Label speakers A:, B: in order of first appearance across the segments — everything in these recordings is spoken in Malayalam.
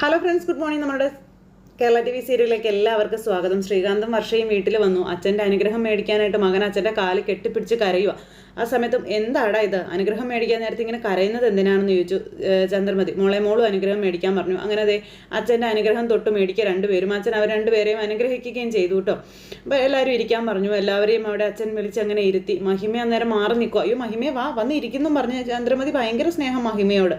A: ഹലോ ഫ്രണ്ട്സ് ഗുഡ് മോർണിംഗ് നമ്മുടെ കേരള ടി വി സീരിയലിലേക്ക് എല്ലാവർക്കും സ്വാഗതം. ശ്രീകാന്തും വർഷയും വീട്ടിൽ വന്നു. അച്ഛന്റെ അനുഗ്രഹം മേടിക്കാനായിട്ട് മകൻ അച്ഛന്റെ കാൽ കെട്ടിപ്പിടിച്ച് കരയുക ആ സമയത്തും എന്താടാ ഇത്? അനുഗ്രഹം മേടിക്കാൻ നേരത്തെ ഇങ്ങനെ കരയുന്നത് എന്തിനാണെന്ന് ചോദിച്ചു ചന്ദ്രമതി. മോളെ മോളും അനുഗ്രഹം മേടിക്കാൻ പറഞ്ഞു. അങ്ങനെ അതെ അച്ഛന്റെ അനുഗ്രഹം തൊട്ട് മേടിക്കുക രണ്ടുപേരും. അച്ഛൻ അവർ രണ്ടുപേരെയും അനുഗ്രഹിക്കുകയും ചെയ്തു കേട്ടോ. അപ്പോൾ എല്ലാവരും ഇരിക്കാൻ പറഞ്ഞു. എല്ലാവരെയും അവിടെ അച്ഛൻ വിളിച്ച് അങ്ങനെ ഇരുത്തി. മഹിമ അന്നേരം മാറി നിൽക്കുക അയ്യോ മഹിമയെ വാ വന്ന് ഇരിക്കുന്നു പറഞ്ഞ് ചന്ദ്രമതി ഭയങ്കര സ്നേഹം മഹിമയോട്.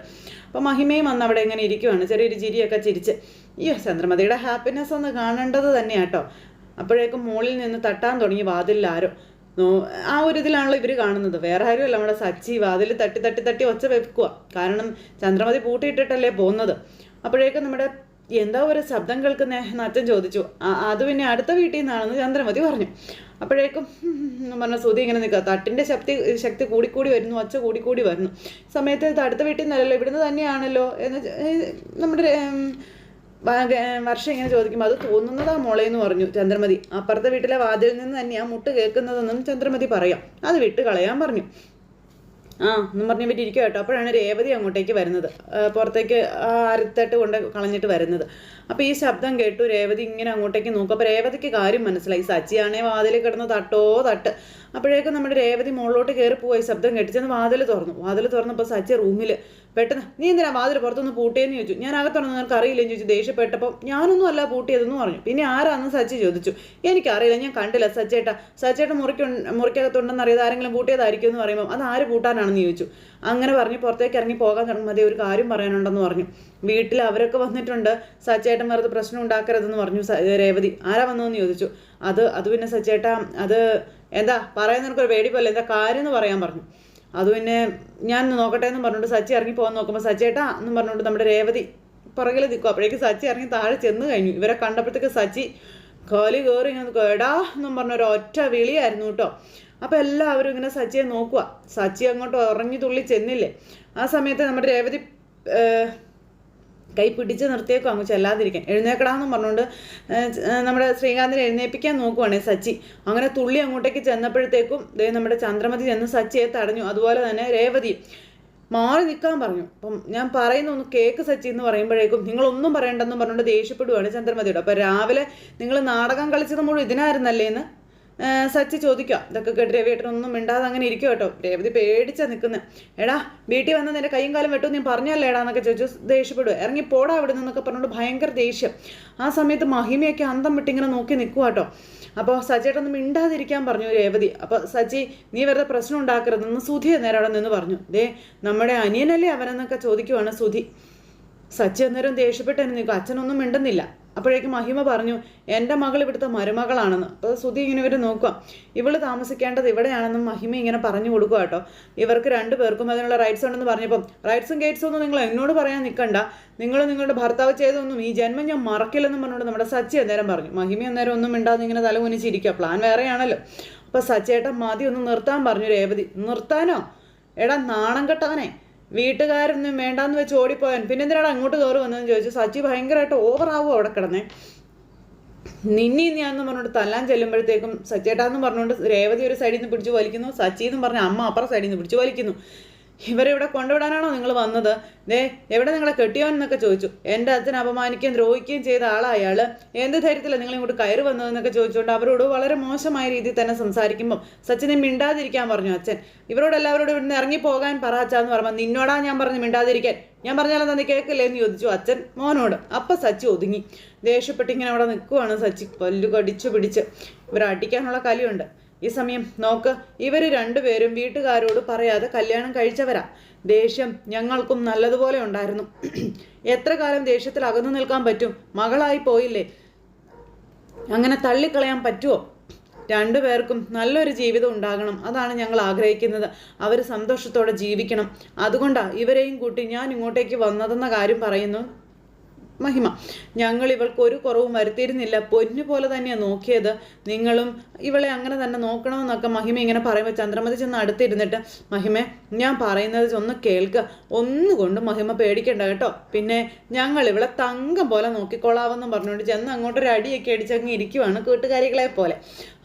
A: അപ്പോൾ മഹിമയും വന്ന് അവിടെ ഇങ്ങനെ ഇരിക്കുവാണ്. ചെറിയൊരു ചിരിയൊക്കെ ചിരിച്ച്. അയ്യോ ചന്ദ്രമതിയുടെ ഹാപ്പിനെസ് ഒന്ന് കാണേണ്ടത് തന്നെയാട്ടോ അപ്പോഴേക്കും മുകളിൽ നിന്ന് തട്ടാൻ തുടങ്ങി വാതിലിൽ ആരോ. ആ ഒരു ഇതിലാണല്ലോ ഇവർ കാണുന്നത്. വേറെ ആരുമല്ല നമ്മുടെ സച്ചി വാതിൽ തട്ടി തട്ടി തട്ടി ഒച്ച വെക്കുക കാരണം ചന്ദ്രമതി പൂട്ടിയിട്ടിട്ടല്ലേ പോകുന്നത്. അപ്പോഴേക്കും നമ്മുടെ എന്താ ഒരു ശബ്ദം കേൾക്കുന്നേ എന്ന് അച്ഛൻ ചോദിച്ചു "ആ, അത് പിന്നെ അടുത്ത വീട്ടിൽ നിന്നാണെന്ന് ചന്ദ്രമതി പറഞ്ഞു. അപ്പോഴേക്കും പറഞ്ഞ സ്തുതി ഇങ്ങനെ നിൽക്കുക. തട്ടിന്റെ ശക്തി ശക്തി കൂടിക്കൂടി വരുന്നു ഒച്ച കൂടിക്കൂടി വരുന്നു. സമയത്ത് അടുത്ത വീട്ടിൽ നിന്നല്ലല്ലോ ഇവിടുന്ന് തന്നെയാണല്ലോ എന്ന് നമ്മുടെ വർഷം ഇങ്ങനെ ചോദിക്കുമ്പോൾ അത് തോന്നുന്നതാ മോളെ എന്ന് പറഞ്ഞു ചന്ദ്രമതി. അപ്പുറത്തെ വീട്ടിലെ വാതിൽ നിന്ന് തന്നെയാണ് മുട്ട് കേൾക്കുന്നതെന്നും ചന്ദ്രമതി പറയാം. അത് വിട്ട് കളയാൻ പറഞ്ഞു. ആ എന്നും പറഞ്ഞ് ഇവർ ഇരിക്കുക കേട്ടോ. അപ്പോഴാണ് രേവതി അങ്ങോട്ടേക്ക് വരുന്നത്. പുറത്തേക്ക് അരുത്തട്ട് കൊണ്ട് കളഞ്ഞിട്ട് വരുന്നത്. അപ്പോൾ ഈ ശബ്ദം കേട്ടു രേവതി ഇങ്ങനെ അങ്ങോട്ടേക്ക് നോക്കും. അപ്പോൾ രേവതിക്ക് കാര്യം മനസ്സിലായി. സച്ചിയാണേ വാതിൽ കിടന്ന് തട്ടോ തട്ട്. അപ്പോഴേക്കും നമ്മുടെ രേവതി മുകളിലോട്ട് കയറി പോയി. ശബ്ദം കേട്ട് ചെന്ന് വാതിൽ തുറന്നു. വാതിൽ തുറന്നപ്പോൾ സച്ചി റൂമിൽ പെട്ടെന്ന് നീ എന്തിനാ വാതിൽ പുറത്തൊന്ന് പൂട്ടിയെന്ന് ചോദിച്ചു? ഞാൻ അകത്തുണ്ടെന്ന് നിനക്ക് അറിയില്ലെന്ന് ചോദിച്ചു ദേഷ്യപ്പെട്ടപ്പോൾ ഞാനൊന്നും അല്ല പൂട്ടിയതെന്ന് പറഞ്ഞു. പിന്നെ ആരാന്ന് സച്ചി ചോദിച്ചു. എനിക്കറിയില്ല ഞാൻ കണ്ടില്ല സച്ചേട്ട. സച്ചേട്ട മുറിക്ക് മുറിക്കകത്തുണ്ടെന്ന് അറിയാതെ ആരെങ്കിലും പൂട്ടിയതായിരിക്കും എന്ന് പറയുമ്പോൾ അത് ആര് പൂട്ടാനാണെന്ന് ചോദിച്ചു. അങ്ങനെ പറഞ്ഞ് പുറത്തേക്ക് ഇറങ്ങി പോകാൻ തുടങ്ങുമ്പോൾ അതേ ഒരു കാര്യം പറയാനുണ്ടെന്ന് പറഞ്ഞു. വീട്ടിൽ അവരൊക്കെ വന്നിട്ടുണ്ട്. സച്ചേട്ടൻ വെറുതെ പ്രശ്നം ഉണ്ടാക്കരുതെന്ന് പറഞ്ഞു രേവതി. ആരാ വന്നതെന്ന് ചോദിച്ചു? അത് അത് പിന്നെ സച്ചേട്ട അത് എന്താ പറയാൻ നിനക്കൊരു പേടി പോലെ എന്താ കാര്യം എന്ന് പറയാൻ പറഞ്ഞു. അത് പിന്നെ ഞാൻ നോക്കട്ടെ എന്ന് പറഞ്ഞുകൊണ്ട് സച്ചി ഇറങ്ങി പോകാൻ നോക്കുമ്പോൾ സച്ചേട്ടാ എന്നും പറഞ്ഞുകൊണ്ട് നമ്മുടെ രേവതി പുറകിൽ നിൽക്കും അപ്പോഴേക്ക് സച്ചി ഇറങ്ങി താഴെ ചെന്ന് കഴിഞ്ഞു. ഇവരെ കണ്ടപ്പോഴത്തേക്ക് സച്ചി കോലി കയറി ഇങ്ങനെ എടാ എന്നും പറഞ്ഞ ഒരു ഒറ്റ വിളിയായിരുന്നു കേട്ടോ. അപ്പോൾ എല്ലാവരും ഇങ്ങനെ സച്ചിയെ നോക്കുക സച്ചി അങ്ങോട്ട് ഉറങ്ങി തുള്ളി ചെന്നില്ലേ. ആ സമയത്ത് നമ്മുടെ രേവതി കൈ പിടിച്ച് നിർത്തിയേക്കും അങ്ങ് ചെല്ലാതിരിക്കാൻ. എഴുന്നേക്കടാന്ന് പറഞ്ഞുകൊണ്ട് നമ്മുടെ ശ്രീകാന്തിനെ എഴുന്നേപ്പിക്കാൻ നോക്കുവാണേ സച്ചി. അങ്ങനെ തുള്ളി അങ്ങോട്ടേക്ക് ചെന്നപ്പോഴത്തേക്കും ദേ നമ്മുടെ ചന്ദ്രമതി ചെന്ന് സച്ചിയെ തടഞ്ഞു. അതുപോലെ തന്നെ രേവതി മാറി നിൽക്കാൻ പറഞ്ഞു. അപ്പം ഞാൻ പറയുന്ന ഒന്ന് കേക്ക് സച്ചി എന്ന് പറയുമ്പോഴേക്കും നിങ്ങളൊന്നും പറയണ്ടെന്നും പറഞ്ഞുകൊണ്ട് ദേഷ്യപ്പെടുവാണ് ചന്ദ്രമതിയോട്. അപ്പം രാവിലെ നിങ്ങൾ നാടകം കളിച്ചത് മുഴുവൻ ഇതിനായിരുന്നല്ലേ എന്ന് സച്ചി ചോദിക്കുക ഇതൊക്കെ കേട്ട് രവിയേട്ടനൊന്നും മിണ്ടാതെ അങ്ങനെ ഇരിക്കും കേട്ടോ. രേവതി പേടിച്ചാ നിൽക്കുന്നത് എടാ വീട്ടിൽ വന്ന് നിന്റെ കൈയും കാലം വെട്ടും നീ പറഞ്ഞല്ലേ എടാ? എന്നൊക്കെ ചോദിച്ചു ദേഷ്യപ്പെടുക ഇറങ്ങി പോടാ അവിടെ നിന്നൊക്കെ പറഞ്ഞുകൊണ്ട് ഭയങ്കര ദേഷ്യം. ആ സമയത്ത് മഹിമയൊക്കെ അന്തം വിട്ടിങ്ങനെ നോക്കി നിൽക്കുക കേട്ടോ. അപ്പോൾ സച്ചിയേട്ടൊന്നും മിണ്ടാതിരിക്കാൻ പറഞ്ഞു രേവതി. അപ്പോൾ സജി നീ വെറുതെ പ്രശ്നം ഉണ്ടാക്കരുതെന്ന് സുധി നേരം അവിടെ നിന്ന് പറഞ്ഞു. ദേ നമ്മുടെ അനിയനല്ലേ അവനെന്നൊക്കെ ചോദിക്കുവാണ് സുധി. സച്ചി അന്നേരം ദേഷ്യപ്പെട്ട് എന്നെ നിൽക്കും അച്ഛനൊന്നും മിണ്ടുന്നില്ല. അപ്പോഴേക്കും മഹിമ പറഞ്ഞു എന്റെ മകൾ ഇവിടുത്തെ മരുമകളാണെന്ന്. അപ്പോൾ സുധി ഇങ്ങനെ ഇവർ നോക്കുക. ഇവൾ താമസിക്കേണ്ടത് ഇവിടെയാണെന്നും മഹിമ ഇങ്ങനെ പറഞ്ഞു കൊടുക്കുക കേട്ടോ. ഇവർക്ക് രണ്ടു പേർക്കും അതിനുള്ള റൈറ്റ്സ് ഉണ്ടെന്ന് പറഞ്ഞപ്പം റൈറ്റ്സും ഗേറ്റ്സും ഒന്നും നിങ്ങൾ എന്നോട് പറയാൻ നിൽക്കണ്ട. നിങ്ങൾ നിങ്ങളുടെ ഭർത്താവ് ചെയ്തൊന്നും ഈ ജന്മം ഞാൻ മറക്കില്ലെന്നും പറഞ്ഞുകൊണ്ട് നമ്മുടെ സച്ചി അന്നേരം പറഞ്ഞു. മഹിമ അന്നേരം ഒന്നും മിണ്ടാതെ ഇങ്ങനെ തല കുനിച്ചിരിക്കുക പ്ലാൻ വേറെയാണല്ലോ. അപ്പോൾ സച്ചേട്ടൻ മതി ഒന്ന് നിർത്താൻ പറഞ്ഞു രേവതി. നിർത്താനോ? എടാ നാണം കെട്ടവനെ. വീട്ടുകാരൊന്നും വേണ്ടാന്ന് വെച്ച് ഓടിപ്പോയാൻ പിന്നെ എന്തിനാണ് അങ്ങോട്ട് കയറി വന്നതെന്ന് ചോദിച്ചു സച്ചി ഭയങ്കരമായിട്ട് ഓവറാവും അവിടെ കിടന്നേ. നിന്നി ഞാനെന്ന് പറഞ്ഞുകൊണ്ട് തല്ലാൻ ചെല്ലുമ്പോഴത്തേക്കും സച്ചേട്ടാന്ന് പറഞ്ഞുകൊണ്ട് രേവതി ഒരു സൈഡിൽ നിന്ന് പിടിച്ച് വലിക്കുന്നു സച്ചി എന്നും പറഞ്ഞ അമ്മ അപ്പുറ സൈഡിൽ നിന്ന് പിടിച്ച് വലിക്കുന്നു. ഇവരെ ഇവിടെ കൊണ്ടുവിടാനാണോ നിങ്ങൾ വന്നത്? ദേ എവിടെ നിങ്ങളെ കെട്ടിയോ എന്നൊക്കെ ചോദിച്ചു. എന്റെ അച്ഛൻ അപമാനിക്കുകയും ദ്രോഹിക്കുകയും ചെയ്ത ആളാ അയാൾ എന്ത് ധൈര്യത്തിലാണ് നിങ്ങൾ ഇങ്ങോട്ട് കയറി വന്നതെന്നൊക്കെ ചോദിച്ചുകൊണ്ട് അവരോട് വളരെ മോശമായ രീതിയിൽ തന്നെ സംസാരിക്കുമ്പോൾ സച്ചിനെ മിണ്ടാതിരിക്കാൻ പറഞ്ഞു അച്ഛൻ. ഇവരോട് എല്ലാവരോടും ഇവിടുന്ന് ഇറങ്ങി പോകാൻ പറ അച്ഛാന്ന് പറയുമ്പോൾ നിന്നോടാ ഞാൻ പറഞ്ഞു മിണ്ടാതിരിക്കാൻ. ഞാൻ പറഞ്ഞാലും തന്നെ കേൾക്കില്ലേ എന്ന് ചോദിച്ചു അച്ഛൻ മോനോട്. അപ്പം സച്ചി ഒതുങ്ങി. ദേഷ്യപ്പെട്ടിങ്ങനെ അവിടെ നിൽക്കുവാണ് സച്ചി. പല്ലു കടിച്ചു പിടിച്ച്. ഇവരെ അടിക്കാനുള്ള കലിയുണ്ട്. ഈ സമയം നോക്ക് ഇവർ രണ്ടുപേരും വീട്ടുകാരോട് പറയാതെ കല്യാണം കഴിച്ചവരാ. ദേഷ്യം ഞങ്ങൾക്കും നല്ലതുപോലെ ഉണ്ടായിരുന്നു. എത്ര കാലം ദേഷ്യത്തിൽ അകന്നു നിൽക്കാൻ പറ്റും? മകളായി പോയില്ലേ? അങ്ങനെ തള്ളിക്കളയാൻ പറ്റുമോ രണ്ടുപേർക്കും നല്ലൊരു ജീവിതം ഉണ്ടാകണം. അതാണ് ഞങ്ങൾ ആഗ്രഹിക്കുന്നത്. അവർ സന്തോഷത്തോടെ ജീവിക്കണം. അതുകൊണ്ടാണ് ഇവരെയും കൂട്ടി ഞാൻ ഇങ്ങോട്ടേക്ക് വന്നതെന്ന കാര്യം പറയുന്നു. മഹിമ. ഞങ്ങൾ ഇവൾക്ക് ഒരു കുറവും വരുത്തിയിരുന്നില്ല. പൊന്നു പോലെ തന്നെയാണ് നോക്കിയത്. നിങ്ങളും ഇവളെ അങ്ങനെ തന്നെ നോക്കണമെന്നൊക്കെ മഹിമ ഇങ്ങനെ പറയുമ്പോൾ ചന്ദ്രമതി ചെന്ന് അടുത്തിരുന്നിട്ട് മഹിമേ ഞാൻ പറയുന്നത് ഒന്ന് കേൾക്കുക. ഒന്നുകൊണ്ടും മഹിമ പേടിക്കണ്ട കേട്ടോ. പിന്നെ ഞങ്ങൾ ഇവിടെ തങ്കം പോലെ നോക്കിക്കൊള്ളാവെന്നും പറഞ്ഞുകൊണ്ട് ചെന്ന് അങ്ങോട്ടൊരു അടിയൊക്കെ അടിച്ചങ്ങ് ഇരിക്കുവാണ് കൂട്ടുകാരികളെ പോലെ.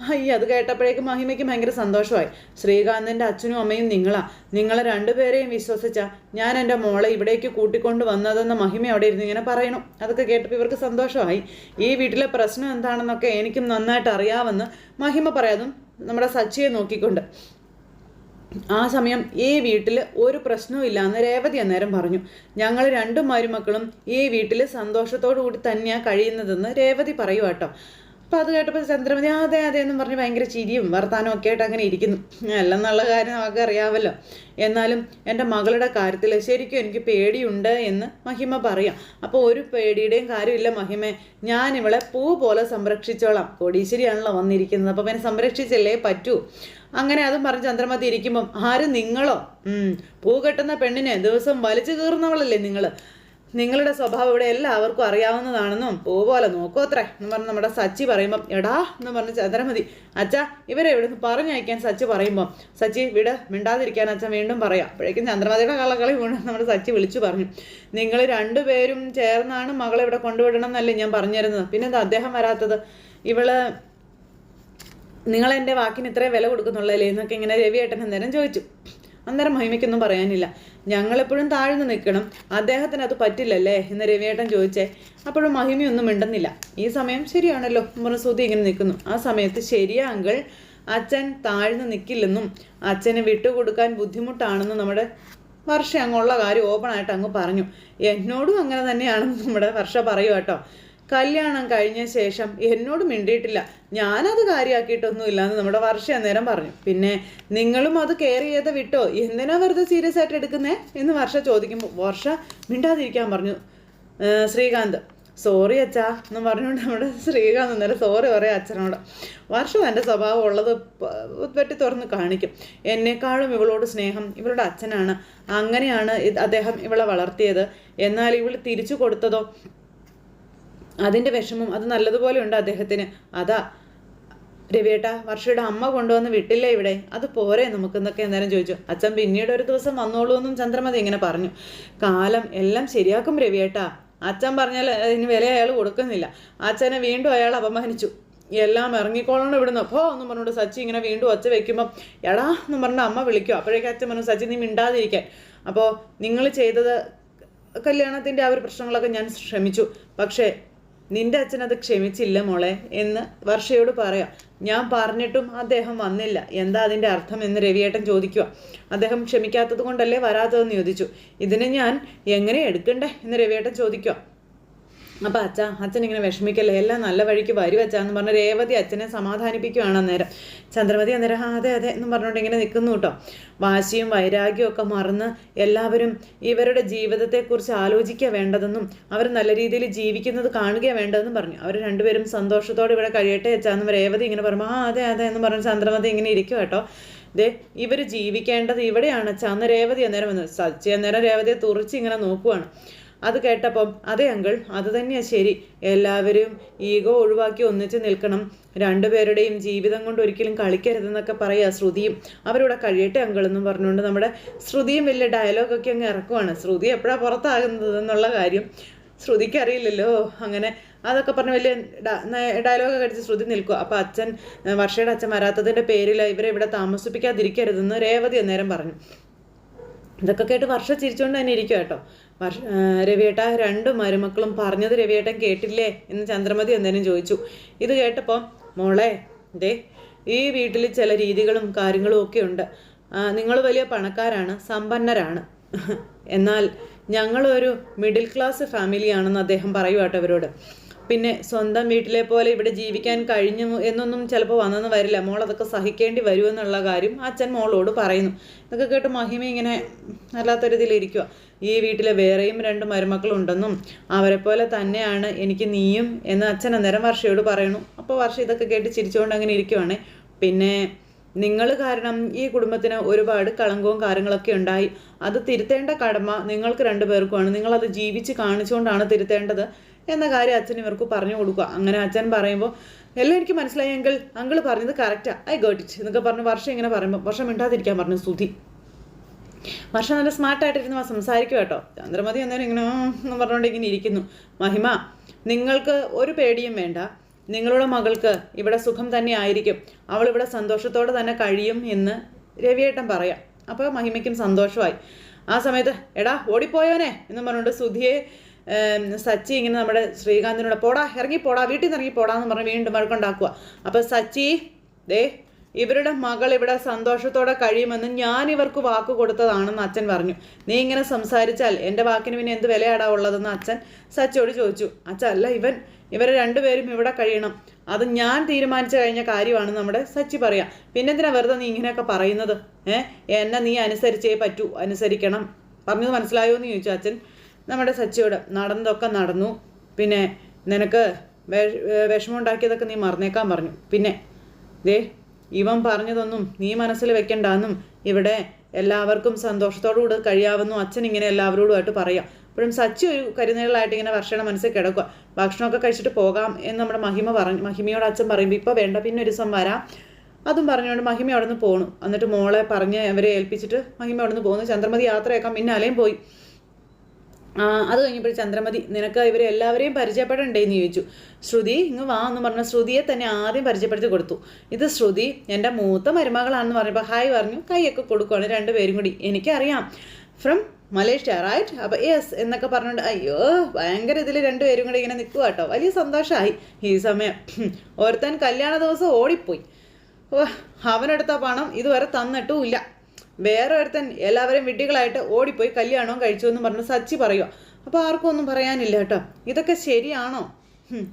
A: അയ്യ അത് കേട്ടപ്പോഴേക്കും മഹിമയ്ക്ക് ഭയങ്കര സന്തോഷമായി. ശ്രീകാന്തിന്റെ അച്ഛനും അമ്മയും നിങ്ങളാ. നിങ്ങളെ രണ്ടുപേരെയും വിശ്വസിച്ച ഞാൻ എന്റെ മോളെ ഇവിടേക്ക് കൂട്ടിക്കൊണ്ട് വന്നതെന്ന് മഹിമ അവിടെ ഇരുന്ന് ഇങ്ങനെ പറയണം അതൊക്കെ കേട്ടപ്പോൾ ഇവർക്ക് സന്തോഷമായി. ഈ വീട്ടിലെ പ്രശ്നം എന്താണെന്നൊക്കെ എനിക്കും നന്നായിട്ട് അറിയാമെന്ന് മഹിമ പറയാതും നമ്മുടെ സച്ചിയെ നോക്കിക്കൊണ്ട്. ആ സമയം ഈ വീട്ടിൽ ഒരു പ്രശ്നവും ഇല്ലാന്ന് രേവതി അന്നേരം പറഞ്ഞു. ഞങ്ങൾ രണ്ടും മരുമക്കളും ഈ വീട്ടിൽ സന്തോഷത്തോടു കൂടി തന്നെയാണ് കഴിയുന്നതെന്ന് രേവതി പറയുവാട്ടോ അപ്പോൾ അത് കേട്ടപ്പോൾ ചന്ദ്രമതി അതെ അതെ എന്നും പറഞ്ഞ് ഭയങ്കര ചിരിയും വർത്താനവും ഒക്കെ ആയിട്ട് അങ്ങനെ ഇരിക്കുന്നു. അല്ലെന്നുള്ള കാര്യം നമുക്ക് അറിയാമല്ലോ എന്നാലും എന്റെ മകളുടെ കാര്യത്തിൽ ശരിക്കും എനിക്ക് പേടിയുണ്ട് എന്ന് മഹിമ പറയാം. അപ്പോൾ ഒരു പേടിയുടെയും കാര്യമില്ല മഹിമേ. ഞാൻ ഇവളെ പൂ പോലെ സംരക്ഷിച്ചോളാം. കോടീശ്വരിയാണല്ലോ വന്നിരിക്കുന്നത്. അപ്പോൾ പിന്നെ സംരക്ഷിച്ചല്ലേ പറ്റൂ. അങ്ങനെ അതും പറഞ്ഞ് ചന്ദ്രമതി ഇരിക്കുമ്പം ആര് നിങ്ങളോ? പൂ കെട്ടുന്ന പെണ്ണിനെ ദിവസം വലിച്ചു കീറുന്നവളല്ലേ നിങ്ങൾ നിങ്ങളുടെ സ്വഭാവം ഇവിടെ എല്ലാവർക്കും അറിയാവുന്നതാണെന്നും പൂ പോലെ നോക്കൂ അത്രേ എന്ന് പറഞ്ഞ് നമ്മുടെ സച്ചി പറയുമ്പം എടാ എന്ന് പറഞ്ഞ് ചന്ദ്രമതി അച്ഛ ഇവരെ ഇവിടെ നിന്ന് പറഞ്ഞയക്കാൻ സച്ചി പറയുമ്പം സച്ചി വിട് മിണ്ടാതിരിക്കാൻ അച്ഛൻ വീണ്ടും പറയാം. അപ്പോഴേക്കും ചന്ദ്രമതിയുടെ കള്ളക്കളി വീണ്ടും നമ്മുടെ സച്ചി വിളിച്ചു പറഞ്ഞു. നിങ്ങൾ രണ്ടുപേരും ചേർന്നാണ് മകളെ ഇവിടെ കൊണ്ടുവിടണം എന്നല്ലേ ഞാൻ പറഞ്ഞിരുന്നത് പിന്നെന്താ അദ്ദേഹം വരാത്തത്? ഇവൾ നിങ്ങൾ എന്റെ വാക്കിന് ഇത്രയും വില കൊടുക്കുന്നുള്ളല്ലേ എന്നൊക്കെ ഇങ്ങനെ രവിയേട്ടൻ അന്നേരം ചോദിച്ചു. അന്നേരം മഹിമയ്ക്കൊന്നും പറയാനില്ല. ഞങ്ങളെപ്പോഴും താഴ്ന്നു നിൽക്കണം. അദ്ദേഹത്തിന് അത് പറ്റില്ലല്ലേ? എന്ന് രവിയേട്ടൻ ചോദിച്ചേ. അപ്പോഴും മഹിമയൊന്നും മിണ്ടുന്നില്ല. ഈ സമയം ശരിയാണല്ലോ. മുറസൂതി ഇങ്ങനെ നിൽക്കുന്നു. ആ സമയത്ത് ശരിയാ അങ്കിൾ. അച്ഛൻ താഴ്ന്നു നിൽക്കില്ലെന്നും അച്ഛന് വിട്ടുകൊടുക്കാൻ ബുദ്ധിമുട്ടാണെന്നും നമ്മുടെ വർഷ അങ്ങുള്ള കാര്യം ഓപ്പണായിട്ട് അങ്ങ് പറഞ്ഞു. എന്നോടും അങ്ങനെ തന്നെയാണെന്ന് നമ്മുടെ വർഷ പറയൂ കേട്ടോ. കല്യാണം കഴിഞ്ഞ ശേഷം എന്നോട് മിണ്ടിയിട്ടില്ല. ഞാനത് കാര്യമാക്കിയിട്ടൊന്നുമില്ല എന്ന് നമ്മുടെ വർഷ അന്നേരം പറഞ്ഞു. പിന്നെ നിങ്ങളും അത് കെയർ ചെയ്ത് വിട്ടോ? എന്തിനാ വെറുതെ സീരിയസ് ആയിട്ട് എടുക്കുന്നേ? എന്ന് വർഷ ചോദിക്കുമ്പോൾ വർഷ മിണ്ടാതിരിക്കാൻ പറഞ്ഞു. ശ്രീകാന്ത്. സോറി അച്ഛാ എന്ന് പറഞ്ഞുകൊണ്ട് നമ്മുടെ ശ്രീകാന്ത് അന്നേരം സോറി പറയാം അച്ഛനോട്. വർഷം എന്റെ സ്വഭാവം ഉള്ളത് പറ്റി തുറന്ന് കാണിക്കും. എന്നെക്കാളും ഇവളോട് സ്നേഹം ഇവളുടെ അച്ഛനാണ്. അങ്ങനെയാണ് അദ്ദേഹം ഇവളെ വളർത്തിയത്. എന്നാൽ ഇവൾ തിരിച്ചു കൊടുത്തതോ അതിന്റെ വിഷമം അത് നല്ലതുപോലെ ഉണ്ട് അദ്ദേഹത്തിന്. അതാ രവിയേട്ട വർഷയുടെ അമ്മ കൊണ്ടുവന്ന് വിട്ടില്ല ഇവിടെ? അത് പോരെ നമുക്കെന്നൊക്കെ എന്തായാലും ചോദിച്ചു. അച്ഛൻ പിന്നീട് ഒരു ദിവസം വന്നോളൂ എന്നും ചന്ദ്രമതി ഇങ്ങനെ പറഞ്ഞു. കാലം എല്ലാം ശരിയാക്കും രവിയേട്ട. അച്ഛൻ പറഞ്ഞാൽ അതിന് വില അയാൾ കൊടുക്കുന്നില്ല. അച്ഛനെ വീണ്ടും അയാൾ അപമാനിച്ചു. എല്ലാം ഇറങ്ങിക്കോളണം ഇവിടുന്ന്. അപ്പോ എന്നും പറഞ്ഞോണ്ട് സച്ചി ഇങ്ങനെ വീണ്ടും ഒച്ച വെക്കുമ്പം എടാ എന്നും പറഞ്ഞ അമ്മ വിളിക്കും. അപ്പോഴേക്കും അച്ഛൻ പറഞ്ഞു സച്ചി നീ മിണ്ടാതിരിക്കാൻ. അപ്പോൾ നിങ്ങൾ ചെയ്തത് കല്യാണത്തിന്റെ ആ ഒരു പ്രശ്നങ്ങളൊക്കെ ഞാൻ ശ്രമിച്ചു. പക്ഷേ നിന്റെ അച്ഛൻ അത് ക്ഷമിച്ചില്ല മോളെ എന്ന് വർഷയോട് പറയാം. ഞാൻ പറഞ്ഞിട്ടും അദ്ദേഹം വന്നില്ല. എന്താ അതിന്റെ അർത്ഥം എന്ന് രവിയേട്ടൻ ചോദിക്കുക. അദ്ദേഹം ക്ഷമിക്കാത്തത് കൊണ്ടല്ലേ വരാത്തതെന്ന് ചോദിച്ചു. ഇതിനെ ഞാൻ എങ്ങനെ എടുക്കണ്ടേ എന്ന് രവിയേട്ടൻ ചോദിക്കുക. അപ്പം അച്ഛ അച്ഛൻ ഇങ്ങനെ വിഷമിക്കല്ലേ? എല്ലാം നല്ല വഴിക്ക് വരും അച്ഛ എന്ന് പറഞ്ഞ രേവതി അച്ഛനെ സമാധാനിപ്പിക്കുകയാണ് അന്നേരം. ചന്ദ്രമതി അന്നേരം ആ അതെ അതെ എന്ന് പറഞ്ഞുകൊണ്ട് ഇങ്ങനെ നിൽക്കുന്നു കേട്ടോ. വാശിയും വൈരാഗ്യവും ഒക്കെ മറന്ന് എല്ലാവരും ഇവരുടെ ജീവിതത്തെക്കുറിച്ച് ആലോചിക്കുക വേണ്ടതെന്നും അവർ നല്ല രീതിയിൽ ജീവിക്കുന്നത് കാണുക വേണ്ടതെന്നും പറഞ്ഞു. അവർ രണ്ടുപേരും സന്തോഷത്തോടെ ഇവിടെ കഴിയട്ടെ അച്ഛ എന്ന് രേവതി ഇങ്ങനെ പറഞ്ഞു. ആ അതെ അതെ എന്ന് പറഞ്ഞ് ചന്ദ്രമതി ഇങ്ങനെ ഇരിക്കും കേട്ടോ. ദേ ഇവർ ജീവിക്കേണ്ടത് ഇവിടെയാണ് അച്ഛ അന്ന് രേവതി അന്നേരം വന്നത് സച്ചി അന്നേരം രേവതിയെ തുറച്ച് ഇങ്ങനെ നോക്കുവാണ്. അത് കേട്ടപ്പം അതെ അങ്കിൾ അത് തന്നെയാണ് ശരി. എല്ലാവരും ഈഗോ ഒഴിവാക്കി ഒന്നിച്ച് നിൽക്കണം. രണ്ടുപേരുടെയും ജീവിതം കൊണ്ട് ഒരിക്കലും കളിക്കരുതെന്നൊക്കെ പറയുക ശ്രുതിയും. അവരിവിടെ കഴിയട്ടെ അങ്കിൾ എന്നും പറഞ്ഞുകൊണ്ട് നമ്മുടെ ശ്രുതിയും വലിയ ഡയലോഗൊക്കെ അങ്ങ് ഇറക്കുവാണ്. ശ്രുതി എപ്പോഴാണ് പുറത്താകുന്നത് എന്നുള്ള കാര്യം ശ്രുതിക്കറിയില്ലല്ലോ. അങ്ങനെ അതൊക്കെ പറഞ്ഞ് വലിയ ഡയലോഗ് അടിച്ച് ശ്രുതി നിൽക്കുക അപ്പോൾ അച്ഛൻ വർഷയുടെ അച്ഛൻ വരാത്തതിന്റെ പേരിൽ ഇവരെ ഇവിടെ താമസിപ്പിക്കാതിരിക്കരുതെന്ന് രേവതി അന്നേരം പറഞ്ഞു. ഇതൊക്കെ കേട്ട് വർഷ ചിരിച്ചുകൊണ്ട് തന്നെ ഇരിക്കും കേട്ടോ. വർഷ രവിയേട്ട രണ്ട് മരുമക്കളും പറഞ്ഞത് രവിയേട്ടൻ കേട്ടില്ലേ എന്ന് ചന്ദ്രമതി എന്തേലും ചോദിച്ചു. ഇത് കേട്ടപ്പോൾ മോളെ ദേ ഈ വീട്ടിൽ ചില രീതികളും കാര്യങ്ങളും ഒക്കെ ഉണ്ട്. നിങ്ങൾ വലിയ പണക്കാരാണ് സമ്പന്നരാണ്. എന്നാൽ ഞങ്ങളൊരു മിഡിൽ ക്ലാസ് ഫാമിലിയാണെന്ന് അദ്ദേഹം പറയുവാട്ടോ അവരോട് പിന്നെ സ്വന്തം വീട്ടിലെ പോലെ ഇവിടെ ജീവിക്കാൻ കഴിഞ്ഞു എന്നൊന്നും ചിലപ്പോൾ വന്നെന്ന് വരില്ല. മോൾ അതൊക്കെ സഹിക്കേണ്ടി വരുമെന്നുള്ള കാര്യം അച്ഛൻ മോളോട് പറയുന്നു. ഇതൊക്കെ കേട്ട് മഹിമ ഇങ്ങനെ അല്ലാത്തൊരിതിലിരിക്കുക ഈ വീട്ടിലെ വേറെയും രണ്ട് മരുമക്കളുണ്ടെന്നും അവരെ പോലെ തന്നെയാണ് എനിക്ക് നീയും എന്ന് അച്ഛൻ അന്നേരം വർഷയോട് പറയണു അപ്പോൾ വർഷ ഇതൊക്കെ കേട്ട് ചിരിച്ചുകൊണ്ട് അങ്ങനെ ഇരിക്കുവാണേ. പിന്നെ നിങ്ങൾ കാരണം ഈ കുടുംബത്തിന് ഒരുപാട് കളങ്കവും കാര്യങ്ങളൊക്കെ ഉണ്ടായി. അത് തിരുത്തേണ്ട കടമ നിങ്ങൾക്ക് രണ്ടുപേർക്കുമാണ്. നിങ്ങളത് ജീവിച്ച് കാണിച്ചുകൊണ്ടാണ് തിരുത്തേണ്ടത്. എന്ന കാര്യം അച്ഛൻ ഇവർക്ക് പറഞ്ഞു കൊടുക്കുക. അങ്ങനെ അച്ഛൻ പറയുമ്പോൾ എല്ലാം എനിക്ക് മനസ്സിലായി അങ്കിൾ. അങ്കിൾ പറഞ്ഞത് കറക്റ്റാ ഐ ഗോട്ട് ഇറ്റ് എന്നൊക്കെ പറഞ്ഞ് വർഷം ഇങ്ങനെ പറയുമ്പോൾ വർഷം മിണ്ടാതിരിക്കാൻ പറഞ്ഞു സ്തുതി വർഷ നല്ല സ്മാർട്ടായിട്ടിരുന്ന് സംസാരിക്കും കേട്ടോ. ചന്ദ്രമതി അന്നേരം ഇങ്ങനെ പറഞ്ഞുകൊണ്ട് ഇങ്ങനെ ഇരിക്കുന്നു. മഹിമ നിങ്ങൾക്ക് ഒരു പേടിയും വേണ്ട. നിങ്ങളുടെ മകൾക്ക് ഇവിടെ സുഖം തന്നെ ആയിരിക്കും. അവൾ ഇവിടെ സന്തോഷത്തോടെ തന്നെ കഴിയും എന്ന് രവിയേട്ടൻ പറയാം. അപ്പോൾ മഹിമയ്ക്കും സന്തോഷമായി. ആ സമയത്ത് എടാ ഓടിപ്പോയോനെ എന്ന് പറഞ്ഞുകൊണ്ട് സുധിയെ സച്ചി ഇങ്ങനെ നമ്മുടെ ശ്രീകാന്തിനോട് പോടാ ഇറങ്ങി പോടാ വീട്ടിൽ നിന്ന് ഇറങ്ങി പോടാന്ന് പറഞ്ഞ് വീണ്ടും വഴക്കുണ്ടാക്കുക. അപ്പോൾ സച്ചി ദേ ഇവരുടെ മകൾ ഇവിടെ സന്തോഷത്തോടെ കഴിയുമെന്ന് ഞാൻ ഇവർക്ക് വാക്ക് കൊടുത്തതാണെന്ന് അച്ഛൻ പറഞ്ഞു. നീ ഇങ്ങനെ സംസാരിച്ചാൽ എന്റെ വാക്കിന് പിന്നെ എന്ത് വിലയാടാ ഉള്ളതെന്ന് അച്ഛൻ സച്ചിയോട് ചോദിച്ചു. അച്ഛൻ അല്ല ഇവൻ ഇവരെ രണ്ടുപേരും ഇവിടെ കഴിയണം. അത് ഞാൻ തീരുമാനിച്ചു കഴിഞ്ഞ കാര്യമാണ് നമ്മുടെ സച്ചി പറയാം. പിന്നെന്തിനാ വെറുതെ നീ ഇങ്ങനെയൊക്കെ പറയുന്നത്? ഏഹ് എന്നെ നീ അനുസരിച്ചേ പറ്റൂ അനുസരിക്കണം. പറഞ്ഞത് മനസ്സിലായോ എന്ന് ചോദിച്ചു അച്ഛൻ. നമ്മുടെ സച്ചിയോട് നടന്നതൊക്കെ നടന്നു. പിന്നെ നിനക്ക് വേ- വിഷമം ഉണ്ടാക്കിയതൊക്കെ നീ മറന്നേക്കാൻ പറഞ്ഞു. പിന്നെ ദേ ഇവൻ പറഞ്ഞതൊന്നും നീ മനസ്സിൽ വെക്കണ്ടെന്നും ഇവിടെ എല്ലാവർക്കും സന്തോഷത്തോടുകൂടെ കഴിയാവുന്നു. അച്ഛൻ ഇങ്ങനെ എല്ലാവരോടുമായിട്ട് പറയാം. അപ്പോഴും സച്ചി ഒരു കരുനേളായിട്ട് ഇങ്ങനെ വർഷണ മനസ്സിൽ കിടക്കുക ഭക്ഷണമൊക്കെ കഴിച്ചിട്ട് പോകാം എന്ന് നമ്മുടെ മഹിമ പറഞ്ഞു മഹിമയോട് അച്ഛൻ പറയുമ്പോൾ ഇപ്പോൾ വേണ്ട പിന്നെ ഒരു ദിവസം വരാം. അതും പറഞ്ഞുകൊണ്ട് മഹിമ അവിടെ നിന്ന് പോണു. എന്നിട്ട് മോളെ പറഞ്ഞ് അവരെ ഏൽപ്പിച്ചിട്ട് മഹിമ അവിടെ നിന്ന് പോകുന്നു ചന്ദ്രമതി യാത്രയാക്കാൻ പിന്നാലെയും പോയി. ആ, അത് കഴിഞ്ഞപ്പോൾ ചന്ദ്രമതി നിനക്ക് ഇവരെ എല്ലാവരെയും പരിചയപ്പെടണ്ടേ എന്ന് ചോദിച്ചു. ശ്രുതി ഇങ്ങ് വാ എന്ന് പറഞ്ഞ. ശ്രുതിയെ തന്നെ ആദ്യം പരിചയപ്പെടുത്തി കൊടുത്തു. ഇത് ശ്രുതി എന്റെ മൂത്ത മരുമകളാണെന്ന് പറഞ്ഞപ്പോൾ ഹായ് പറഞ്ഞു കൈയൊക്കെ കൊടുക്കുകയാണ് രണ്ടുപേരും കൂടി. എനിക്കറിയാം. ഫ്രം മലേഷ്യ റൈറ്റ് അപ്പോൾ യെസ് എന്നൊക്കെ പറഞ്ഞുകൊണ്ട് അയ്യോ ഭയങ്കര ഇതിൽ രണ്ടുപേരും കൂടി ഇങ്ങനെ നിൽക്കുക കേട്ടോ. വലിയ സന്തോഷമായി ഈ സമയം ഒരുത്തൻ കല്യാണ ദിവസം ഓടിപ്പോയി. ഓ അവനെടുത്ത പണം ഇതുവരെ തന്നിട്ടുമില്ല വേറെ ഒരുത്തൻ എല്ലാവരും വിഡ്ഢികളായിട്ട് ഓടിപ്പോയി കല്യാണവും കഴിച്ചു എന്ന് പറഞ്ഞ് സച്ചി പറയുക അപ്പോൾ ആർക്കും ഒന്നും പറയാനില്ല കേട്ടോ. ഇതൊക്കെ ശരിയാണോ?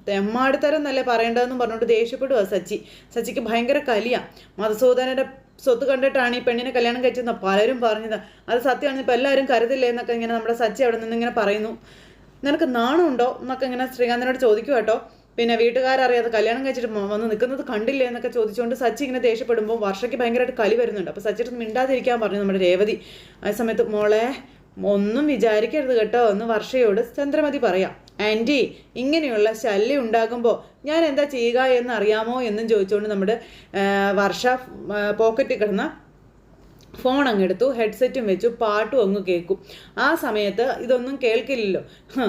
A: തെമ്മാടിത്തരം എന്നല്ലേ പറയേണ്ടതെന്ന് പറഞ്ഞുകൊണ്ട് ദേഷ്യപ്പെടുക സച്ചി. സച്ചിക്ക് ഭയങ്കര കലിയാ. മധുസൂദനന്റെ സ്വത്ത് കണ്ടിട്ടാണ് ഈ പെണ്ണിനെ കല്യാണം കഴിച്ചതെന്ന് പലരും പറഞ്ഞത്. അത് സത്യമാണ് ഇപ്പോൾ എല്ലാവരും കരുതില്ലേ എന്നൊക്കെ ഇങ്ങനെ നമ്മുടെ സച്ചി അവിടെ നിന്ന് ഇങ്ങനെ പറയുന്നു. നിനക്ക് നാണമുണ്ടോ? എന്നൊക്കെ ഇങ്ങനെ ശ്രീകാന്തനോട് ചോദിക്കും കേട്ടോ. പിന്നെ വീട്ടുകാരറിയാതെ കല്യാണം കഴിച്ചിട്ട് വന്ന് നിൽക്കുന്നത് കണ്ടില്ലേ എന്നൊക്കെ ചോദിച്ചുകൊണ്ട് സച്ചി ഇങ്ങനെ ദേഷ്യപ്പെടുമ്പോൾ വർഷയ്ക്ക് ഭയങ്കരമായിട്ട് കലി വരുന്നുണ്ട്. അപ്പോൾ സച്ചിട്ട് മിണ്ടാതിരിക്കാൻ പറഞ്ഞു നമ്മുടെ രേവതി. ആ സമയത്ത് മോളെ ഒന്നും വിചാരിക്കരുത് കേട്ടോ. എന്ന് വർഷയോട് ചന്ദ്രമതി പറയാം. ആന്റി ഇങ്ങനെയുള്ള ശല്യം ഉണ്ടാകുമ്പോൾ ഞാൻ എന്താ ചെയ്യുക എന്ന് അറിയാമോ എന്നും ചോദിച്ചുകൊണ്ട് നമ്മുടെ വർഷ പോക്കറ്റിൽ കിടന്ന ഫോൺ അങ്ങ് എടുത്തു ഹെഡ്സെറ്റും വെച്ചു പാട്ടും അങ്ങ് കേൾക്കും. ആ സമയത്ത് ഇതൊന്നും കേൾക്കില്ലല്ലോ.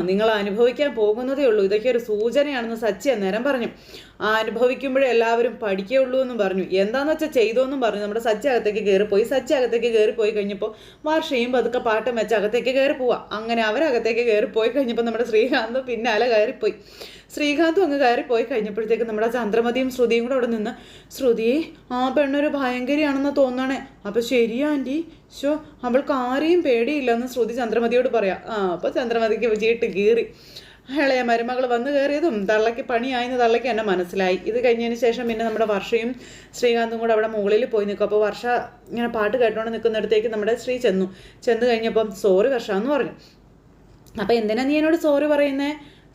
A: നിങ്ങൾ അനുഭവിക്കാൻ പോകുന്നതേ ഉള്ളൂ. ഇതൊക്കെ ഒരു സൂചനയാണെന്ന് സച്ചി അന്നേരം പറഞ്ഞു. ആ അനുഭവിക്കുമ്പോഴേ എല്ലാവരും ഉള്ളൂ എന്നും പറഞ്ഞു. എന്താന്ന് വെച്ചാൽ ചെയ്തോന്നും പറഞ്ഞു. നമ്മുടെ സച്ചി അകത്തേക്ക് കയറിപ്പോയി. സച്ചി അകത്തേക്ക് കയറിപ്പോയി കഴിഞ്ഞപ്പോൾ വർഷയും പതുക്കെ പാട്ടും വെച്ച് അകത്തേക്ക് കയറി പോവാം അങ്ങനെ അവരകത്തേക്ക് കയറിപ്പോയി കഴിഞ്ഞപ്പോൾ നമ്മുടെ ശ്രീകാന്ത് പിന്നാലെ കയറിപ്പോയി. ശ്രീകാന്തും അങ്ങ് കയറി പോയി കഴിഞ്ഞപ്പോഴത്തേക്ക് നമ്മുടെ ചന്ദ്രമതിയും ശ്രുതിയും കൂടെ അവിടെ നിന്ന് ശ്രുതി ആ പെണ്ണൊരു ഭയങ്കരിയാണെന്ന് തോന്നണേ. അപ്പൊ ശരിയാ ആന്റി ഷോ അവൾക്ക് ആരെയും പേടിയില്ലെന്ന് ശ്രുതി ചന്ദ്രമതിയോട് പറയാം. ആ അപ്പൊ ചന്ദ്രമതിക്ക് വിജയിട്ട് കീറി. ഇളയ മരുമകൾ വന്നു കയറിയതും തള്ളയ്ക്ക് പണിയായെന്ന് തള്ളയ്ക്ക് എന്നെ മനസ്സിലായി. ഇത് കഴിഞ്ഞതിന് ശേഷം പിന്നെ നമ്മുടെ വർഷയും ശ്രീകാന്തും കൂടെ അവിടെ മുകളിൽ പോയി നിൽക്കും. അപ്പോൾ വർഷ ഇങ്ങനെ പാട്ട് കേട്ടോണ്ട് നിൽക്കുന്നിടത്തേക്ക് നമ്മുടെ ശ്രീ ചെന്നു. ചെന്ന് കഴിഞ്ഞപ്പം സോറി വർഷ എന്ന് പറഞ്ഞു. അപ്പം എന്തിനാ നീ എന്നോട് സോറി പറയുന്നേ?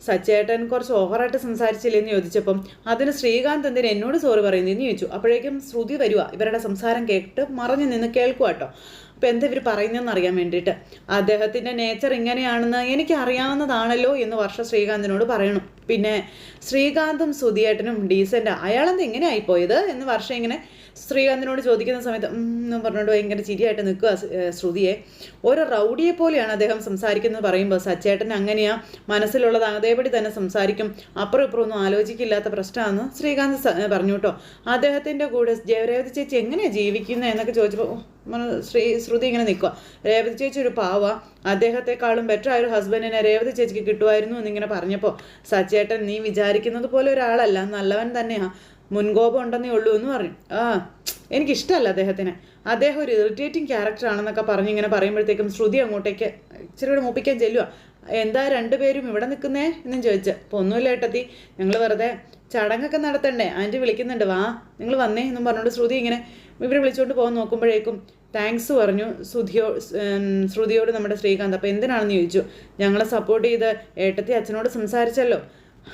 A: സച്ചേട്ടൻ കുറച്ച് ഓവറായിട്ട് സംസാരിച്ചില്ലെന്ന് ചോദിച്ചപ്പം അതിന് ശ്രീകാന്ത് എന്തിന് എന്നോട് സോറി പറയുന്നതെന്ന് ചോദിച്ചു. അപ്പോഴേക്കും ശ്രുതി വരുക ഇവരുടെ സംസാരം കേട്ട് മറഞ്ഞു നിന്ന് കേൾക്കുക കേട്ടോ അപ്പം എന്താ ഇവർ പറയുന്നതെന്ന് അറിയാൻ വേണ്ടിയിട്ട്. അദ്ദേഹത്തിന്റെ നേച്ചർ ഇങ്ങനെയാണെന്ന് എനിക്ക് അറിയാവുന്നതാണല്ലോ എന്ന് വർഷ ശ്രീകാന്തിനോട് പറയണം. പിന്നെ ശ്രീകാന്തും സുധിയേട്ടനും ഡീസന്റ് അയാളെന്താ ഇങ്ങനെ ആയിപ്പോയത് എന്ന് വർഷം ഇങ്ങനെ ശ്രീകാന്തിനോട് ചോദിക്കുന്ന സമയത്ത് എന്ന് പറഞ്ഞുകൊണ്ട് ഭയങ്കര ചിരിയായിട്ട് നിൽക്കുക ശ്രുതിയെ. ഓരോ റൗഡിയെ പോലെയാണ് അദ്ദേഹം സംസാരിക്കുന്നത് പറയുമ്പോൾ. സച്ചേട്ടൻ അങ്ങനെയാ മനസ്സിലുള്ളത് അതേപടി തന്നെ സംസാരിക്കും. അപ്പുറം ഇപ്പുറം ഒന്നും ആലോചിക്കില്ലാത്ത പ്രശ്നമാണെന്ന് ശ്രീകാന്ത് പറഞ്ഞു കേട്ടോ. അദ്ദേഹത്തിന്റെ കൂടെ ജയരേവതി ചേച്ചി എങ്ങനെയാണ് ജീവിക്കുന്നത് എന്നൊക്കെ ചോദിച്ചപ്പോൾ ശ്രീ ശ്രുതി ഇങ്ങനെ നിൽക്കുക. രേവതി ചേച്ചി ഒരു പാവ. അദ്ദേഹത്തെക്കാളും ബെറ്റർ ആയ ഒരു ഹസ്ബൻഡിനെ രേവതി ചേച്ചിക്ക് കിട്ടുമായിരുന്നു എന്നിങ്ങനെ പറഞ്ഞപ്പോൾ സച്ചേട്ടൻ നീ വിചാരിക്കുന്നത് പോലെ ഒരാളല്ല. നല്ലവൻ തന്നെയാ. മുൻകോപം ഉണ്ടെന്നേ ഉള്ളൂ എന്ന് പറഞ്ഞു ആ എനിക്കിഷ്ടമല്ല അദ്ദേഹത്തിനെ. അദ്ദേഹം ഒരു ഇറിറ്റേറ്റിംഗ് ക്യാരക്ടർ ആണെന്നൊക്കെ പറഞ്ഞ് ഇങ്ങനെ പറയുമ്പോഴത്തേക്കും ശ്രുതി അങ്ങോട്ടേക്ക് ഇച്ചിരി കൂടെ മൂപ്പിക്കാൻ ചെല്ലുക എന്താ രണ്ടുപേരും ഇവിടെ നിൽക്കുന്നേ? എന്നും ചോദിച്ച. അപ്പോൾ ഒന്നുമില്ല ഏട്ടത്തി. ഞങ്ങൾ വെറുതെ ചടങ്ങൊക്കെ നടത്തണ്ടേ? ആന്റി വിളിക്കുന്നുണ്ട്. വാ നിങ്ങൾ വന്നേ എന്നും പറഞ്ഞുകൊണ്ട് ശ്രുതി ഇങ്ങനെ ഇവരെ വിളിച്ചുകൊണ്ട് പോകാൻ നോക്കുമ്പോഴേക്കും താങ്ക്സ് പറഞ്ഞു ശ്രുതിയോ ശ്രുതിയോട് നമ്മുടെ ശ്രീകാന്ത്. അപ്പോൾ എന്തിനാണെന്ന് ചോദിച്ചു? ഞങ്ങളെ സപ്പോർട്ട് ചെയ്ത് ഏട്ടത്തി അച്ഛനോട് സംസാരിച്ചല്ലോ.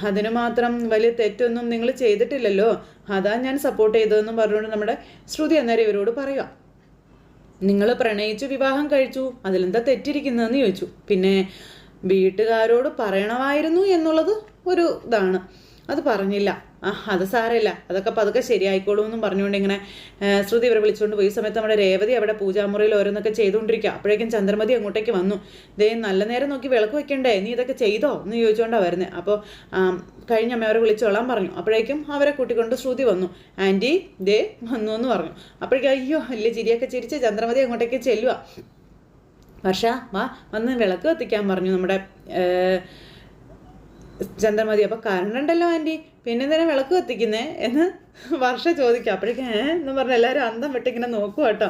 A: അതിന് മാത്രം വലിയ തെറ്റൊന്നും നിങ്ങൾ ചെയ്തിട്ടില്ലല്ലോ. അതാ ഞാൻ സപ്പോർട്ട് ചെയ്തതെന്നും പറഞ്ഞുകൊണ്ട് നമ്മുടെ ശ്രുതി അന്നേരം ഇവരോട് പറയുക. നിങ്ങൾ പ്രണയിച്ചു വിവാഹം കഴിച്ചു. അതിലെന്താ തെറ്റിരിക്കുന്നതെന്ന് ചോദിച്ചു. പിന്നെ വീട്ടുകാരോട് പറയണമായിരുന്നു എന്നുള്ളത് ഒരു ഇതാണ്. അത് പറഞ്ഞില്ല. ആ അത് സാരമില്ല. അതൊക്കെ പതുക്കെ ശരിയായിക്കോളൂ എന്നും പറഞ്ഞുകൊണ്ട് ഇങ്ങനെ ശ്രുതി ഇവരെ വിളിച്ചുകൊണ്ട് പോയി. സമയത്ത് നമ്മുടെ രേവതി അവിടെ പൂജാമുറിയിൽ ഓരോന്നൊക്കെ ചെയ്തുകൊണ്ടിരിക്കുക അപ്പോഴേക്കും ചന്ദ്രമതി അങ്ങോട്ടേക്ക് വന്നു. ദേ നല്ല നേരം നോക്കി വിളക്ക് വെക്കണ്ടേ? നീ ഇതൊക്കെ ചെയ്തോ? എന്ന് ചോദിച്ചുകൊണ്ടാണ് വരുന്നത് അപ്പോൾ കഴിഞ്ഞ അമ്മ അവരെ വിളിച്ചോളാൻ പറഞ്ഞു. അപ്പോഴേക്കും അവരെ കൂട്ടിക്കൊണ്ട് ശ്രുതി വന്നു. ആന്റി ദേ വന്നു എന്ന് പറഞ്ഞു. അപ്പോഴേക്കും അയ്യോ വലിയ ചിരിയൊക്കെ ചിരിച്ച് ചന്ദ്രമതി അങ്ങോട്ടേക്ക് ചെല്ലുക വർഷ വാ വന്ന് വിളക്ക് കത്തിക്കാൻ പറഞ്ഞു നമ്മുടെ ചന്ദ്രമതി അപ്പോൾ കറണ്ട് ഉണ്ടല്ലോ ആന്റി നേരെ വിളക്ക് കത്തിക്കുന്നേ എന്ന് വർഷ ചോദിക്കുക അപ്പോഴേക്കും എന്ന് പറഞ്ഞ് എല്ലാവരും അന്തം വിട്ടിങ്ങനെ നോക്കുക കേട്ടോ.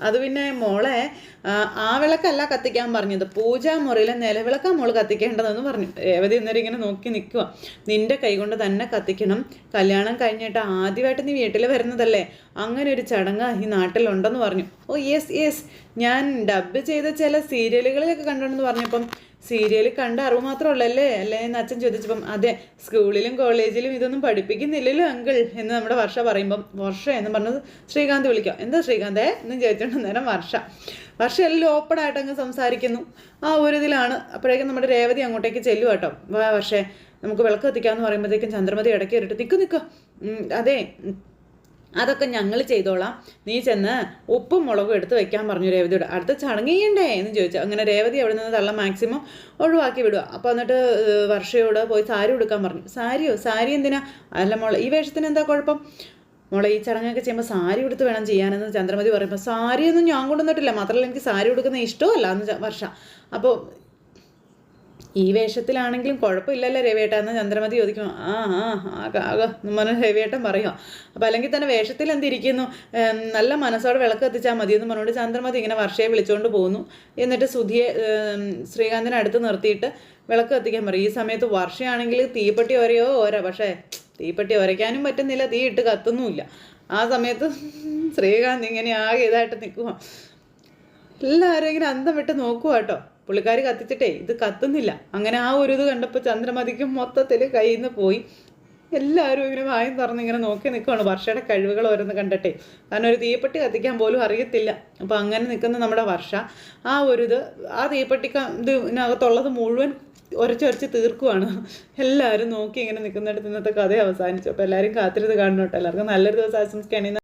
A: അത് പിന്നെ മോളെ ആ, ആ വിളക്കല്ല കത്തിക്കാൻ പറഞ്ഞത്. പൂജാമുറിയിലെ നിലവിളക്കാ മോൾ കത്തിക്കേണ്ടതെന്ന് പറഞ്ഞു. രേവതി എന്നേരം ഇങ്ങനെ നോക്കി നിൽക്കുക നിന്റെ കൈകൊണ്ട് തന്നെ കത്തിക്കണം. കല്യാണം കഴിഞ്ഞിട്ട് ആദ്യമായിട്ട് നീ വീട്ടിൽ വരുന്നതല്ലേ. അങ്ങനെ ഒരു ചടങ്ങ് ഈ നാട്ടിലുണ്ടെന്ന് പറഞ്ഞു. Oh yes yes. ഞാൻ ഡബ് ചെയ്ത ചില സീരിയലുകളിലൊക്കെ കണ്ടുണ്ടെന്ന് പറഞ്ഞപ്പം സീരിയൽ കണ്ട അറിവ് മാത്രമല്ലേ അല്ലേ? എന്ന് അച്ഛൻ ചോദിച്ചപ്പം അതെ സ്കൂളിലും കോളേജിലും ഇതൊന്നും പഠിപ്പിക്കുന്നില്ലല്ലോ അങ്കിൾ എന്ന് നമ്മുടെ വർഷ പറയുമ്പം വർഷ എന്ന് പറഞ്ഞത് ശ്രീകാന്ത് വിളിക്കാം. എന്താ ശ്രീകാന്തേ? എന്ന് ചോദിച്ചോണ്ട് നേരം വർഷ. വർഷ എല്ലാം ഓപ്പണായിട്ട് അങ്ങ് സംസാരിക്കുന്നു. ആ ഒരു ഇതിലാണ്. അപ്പോഴേക്കും നമ്മുടെ രേവതി അങ്ങോട്ടേക്ക് ചെല്ലുക കേട്ടോ. വർഷേ നമുക്ക് വിളക്ക് കത്തിക്കാമെന്ന് പറയുമ്പോഴത്തേക്കും ചന്ദ്രമതി ഇടയ്ക്ക് ഇരട്ട് നിൽക്ക് നിൽക്ക് അതെ അതൊക്കെ ഞങ്ങൾ ചെയ്തോളാം. നീ ചെന്ന് ഉപ്പും മുളകും എടുത്ത് വെക്കാൻ പറഞ്ഞു രേവതിയോട്. അടുത്ത ചടങ്ങ് ചെയ്യണ്ടേ എന്ന് ചോദിച്ചു. അങ്ങനെ രേവതി അവിടെ നിന്ന് തള്ള മാക്സിമം ഒഴിവാക്കി വിടുക. അപ്പോൾ എന്നിട്ട് വർഷയോട് പോയി സാരി ഉടുക്കാൻ പറഞ്ഞു. സാരിയോ? സാരി എന്തിനാ? അല്ല മോളെ ഈ വേഷത്തിന് എന്താ കുഴപ്പം? മോളെ ഈ ചടങ്ങൊക്കെ ചെയ്യുമ്പോൾ സാരി ഉടുത്ത് വേണം ചെയ്യാനെന്ന് ചന്ദ്രമതി പറയുമ്പോൾ സാരിയൊന്നും ഞാൻ കൊണ്ടുവന്നിട്ടില്ല. മാത്രമല്ല എനിക്ക് സാരി ഉടുക്കുന്ന ഇഷ്ടമല്ല എന്ന് വർഷ. അപ്പോൾ ഈ വേഷത്തിലാണെങ്കിലും കുഴപ്പമില്ലല്ലോ രവിയേട്ട. എന്ന് ചന്ദ്രമതി ചോദിക്കും ആ ആ ആകാ എന്ന് പറഞ്ഞ് രവിയേട്ടൻ പറയുക അപ്പം അല്ലെങ്കിൽ തന്നെ വേഷത്തിൽ എന്തിരിക്കുന്നു? നല്ല മനസ്സോടെ വിളക്ക് കത്തിച്ചാൽ മതി എന്ന് പറഞ്ഞുകൊണ്ട് ചന്ദ്രമതി ഇങ്ങനെ വർഷയെ വിളിച്ചുകൊണ്ട് പോകുന്നു. എന്നിട്ട് സുധിയെ ശ്രീകാന്തിനെ അടുത്ത് നിർത്തിയിട്ട് വിളക്ക് കത്തിക്കാൻ പറയും. ഈ സമയത്ത് വർഷയാണെങ്കിൽ തീപ്പെട്ടി ഒരയോ ഓരോ പക്ഷേ തീപ്പെട്ടി ഒരയ്ക്കാനും പറ്റുന്നില്ല. തീ ഇട്ട് കത്തുന്നുമില്ല. ആ സമയത്ത് ശ്രീകാന്ത് ഇങ്ങനെ ആകെ ഇതായിട്ട് നിൽക്കുക എല്ലാവരും ഇങ്ങനെ അന്തം വിട്ട് നോക്കുക കേട്ടോ. പുള്ളിക്കാർ കത്തിച്ചിട്ടേ ഇത് കത്തുന്നില്ല. അങ്ങനെ ആ ഒരു ഇത് കണ്ടപ്പോൾ ചന്ദ്രമതിക്കും മൊത്തത്തിൽ കയ്യിൽ നിന്ന് പോയി. എല്ലാവരും ഇങ്ങനെ വായും തുറന്ന് ഇങ്ങനെ നോക്കി നിൽക്കുകയാണ് വർഷയുടെ കഴിവുകൾ ഓരോന്ന് കണ്ടട്ടെ. കാരണം ഒരു തീപ്പെട്ടി കത്തിക്കാൻ പോലും അറിയത്തില്ല. അപ്പോൾ അങ്ങനെ നിൽക്കുന്ന നമ്മുടെ വർഷ ആ ഒരു ഇത് ആ തീപ്പെട്ടി ഇതിനകത്തുള്ളത് മുഴുവൻ ഉരച്ചൊരച്ച് തീർക്കുവാണ്. എല്ലാവരും നോക്കി ഇങ്ങനെ നിൽക്കുന്നിടത്ത് ഇന്നത്തെ കഥ അവസാനിച്ചു. അപ്പോൾ എല്ലാവരും കാത്തിരുത് കാണണം എല്ലാവർക്കും നല്ലൊരു ദിവസം ആശംസിക്കുകയാണെങ്കിൽ